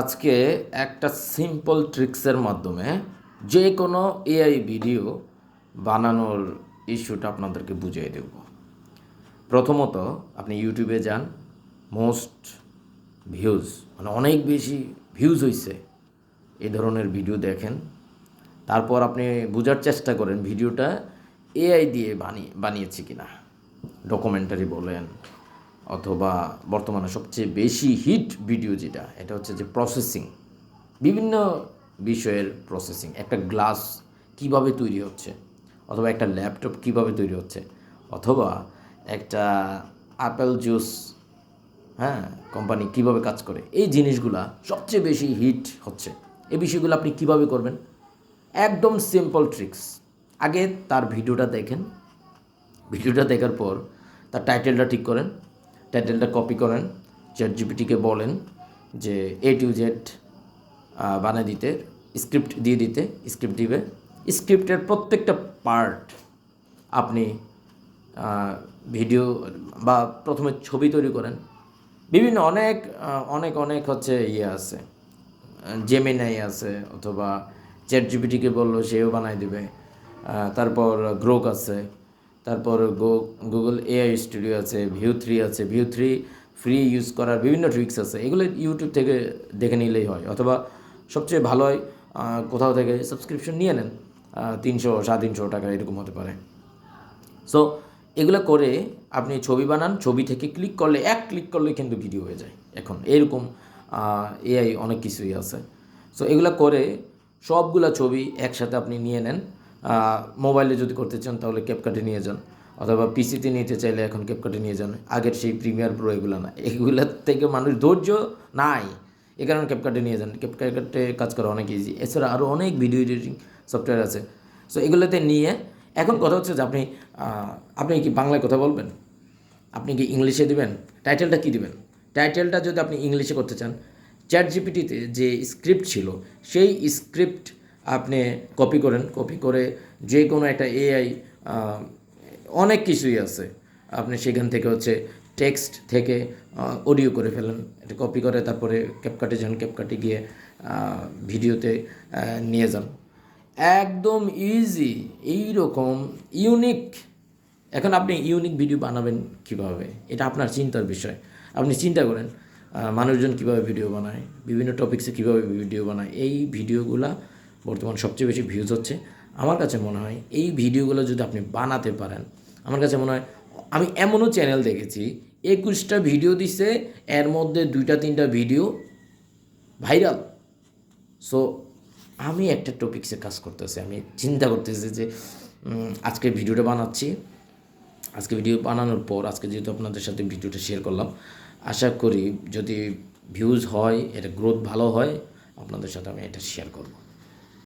আজকে একটা সিম্পল ট্রিক্সের মাধ্যমে যে কোনো এআই ভিডিও বানানোর ইস্যুটা আপনাদেরকে বুঝিয়ে দেব। প্রথমত, আপনি ইউটিউবে যান মোস্ট ভিউজ মানে অনেক বেশি ভিউজ হয়েছে এই ধরনের ভিডিও দেখেন। তারপর আপনি বোঝার চেষ্টা করেন ভিডিওটা এআই দিয়ে বানিয়ে, বানিয়েছে কিনা। ডকুমেন্টারি বলেন অথবা বর্তমানে সবচেয়ে বেশি হিট ভিডিও যেটা, এটা হচ্ছে যে প্রসেসিং বিভিন্ন বিষয়ের প্রসেসিং একটা গ্লাস কীভাবে তৈরি হচ্ছে, অথবা একটা ল্যাপটপ কীভাবে তৈরি হচ্ছে, অথবা একটা আপেল জুস হ্যাঁ কোম্পানি কীভাবে কাজ করে, এই জিনিসগুলা সবচেয়ে বেশি হিট হচ্ছে। এই বিষয়গুলো আপনি কীভাবে করবেন? একদম সিম্পল ট্রিক্স আগে তার ভিডিওটা দেখেন। ভিডিওটা দেখার পর তার টাইটেলটা ঠিক করেন। টাইটেলটা কপি করেন চ্যাট জিপিটিকে বলেন যে এ টু জেড বানিয়ে দিতে স্ক্রিপ্ট দিয়ে দিতে স্ক্রিপ্ট দিবে। স্ক্রিপ্টের প্রত্যেকটা পার্ট আপনি ভিডিও বা প্রথমে ছবি তৈরি করেন। বিভিন্ন অনেক অনেক অনেক হচ্ছে ইয়ে আছে। জেমিনাই আছে অথবা চ্যাট জিপিটিকে বলল সেও বানাই দিবে। তারপর গ্রোক আছে। তারপর গুগল এআই স্টুডিও আছে ভিউ থ্রি আছে ভিউ থ্রি ফ্রি ইউজ করার বিভিন্ন ট্রিক্স আছে। এগুলো ইউটিউব থেকে দেখে নিলেই হয়, অথবা সবচেয়ে ভালো হয় কোথাও থেকে সাবস্ক্রিপশন নিয়ে নেন তিনশো, সাড়ে তিনশো টাকা এরকম হতে পারে। সো এগুলো করে আপনি ছবি বানান, ছবি থেকে ক্লিক করলে, এক ক্লিক করলে কিন্তু ভিডিও হয়ে যায়। এখন এরকম এআই অনেক কিছুই আছে। সো এগুলো করে সবগুলা ছবি একসাথে আপনি নিয়ে নেন মোবাইলে যদি করতে চান, তাহলে ক্যাপকাটে নিয়ে যান। অথবা পিসিতে নিতে চাইলে এখন ক্যাপকাটে নিয়ে যান। আগের সেই প্রিমিয়ার প্রো এগুলো না। এগুলোর থেকে মানুষ ধৈর্য নাই। এ কারণে ক্যাপকাটে নিয়ে যান। ক্যাপকাটে কাজ করা অনেক ইজি এছাড়া আরও অনেক ভিডিও এডিটিং সফটওয়্যার আছে। সো এগুলোতে নিয়ে এখন কথা হচ্ছে যে আপনি আপনি কি বাংলায় কথা বলবেন? আপনি কি ইংলিশে দেবেন? টাইটেলটা কি দেবেন? টাইটেলটা যদি আপনি ইংলিশে করতে চান চ্যাট জিপিটিতে যে স্ক্রিপ্ট ছিল, সেই স্ক্রিপ্ট আপনি কপি করেন কপি করে যে কোনো একটা এআই অনেক কিছুই আছে। আপনি সেখান থেকে হচ্ছে টেক্সট থেকে অডিও করে ফেলেন, এটা কপি করে তারপরে ক্যাপকাটে যান ক্যাপকাটে গিয়ে ভিডিওতে নিয়ে যান। একদম ইজি এই রকম ইউনিক এখন আপনি ইউনিক ভিডিও বানাবেন কীভাবে? এটা আপনার চিন্তার বিষয়। আপনি চিন্তা করেন মানুষজন কীভাবে ভিডিও বানায়, বিভিন্ন টপিক্সে কীভাবে ভিডিও বানায়, এই ভিডিওগুলা বর্তমান সবচেয়ে বেশি ভিউজ হচ্ছে। আমার কাছে মনে হয় এই ভিডিওগুলো যদি আপনি বানাতে পারেন, আমার কাছে মনে হয়, আমি এমনও চ্যানেল দেখেছি, একুশটা ভিডিও দিছে, এর মধ্যে দুইটা, তিনটা ভিডিও ভাইরাল সো আমি একটা টপিক্সে কাজ করতেছি, আমি চিন্তা করতেছি যে আজকে ভিডিওটা বানাচ্ছি। আজকে ভিডিও বানানোর পর, আজকে যেহেতু আপনাদের সাথে ভিডিওটা শেয়ার করলাম, আশা করি যদি ভিউজ হয়, এটা গ্রোথ ভালো হয়, আপনাদের সাথে আমি এটা শেয়ার করব।